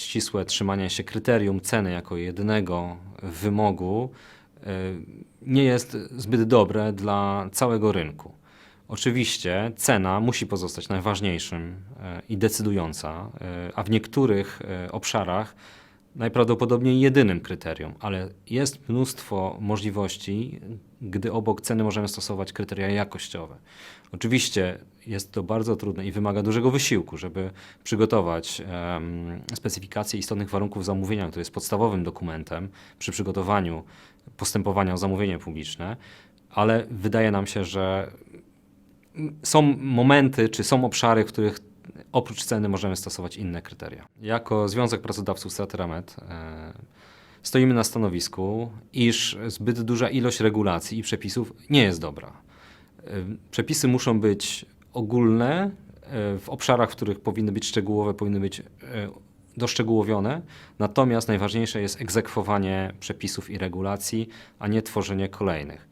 ścisłe trzymanie się kryterium ceny jako jedynego wymogu y, nie jest zbyt dobre dla całego rynku. Oczywiście cena musi pozostać najważniejszym y, i decydująca, y, a w niektórych obszarach najprawdopodobniej jedynym kryterium, ale jest mnóstwo możliwości, gdy obok ceny możemy stosować kryteria jakościowe. Oczywiście jest to bardzo trudne i wymaga dużego wysiłku, żeby przygotować em, specyfikację istotnych warunków zamówienia, który jest podstawowym dokumentem przy przygotowaniu postępowania o zamówienie publiczne, ale wydaje nam się, że są momenty, czy są obszary, w których oprócz ceny możemy stosować inne kryteria. Jako Związek Pracodawców Strateramet e, stoimy na stanowisku, iż zbyt duża ilość regulacji i przepisów nie jest dobra. E, Przepisy muszą być ogólne, e, w obszarach, w których powinny być szczegółowe, powinny być e, doszczegółowione, natomiast najważniejsze jest egzekwowanie przepisów i regulacji, a nie tworzenie kolejnych.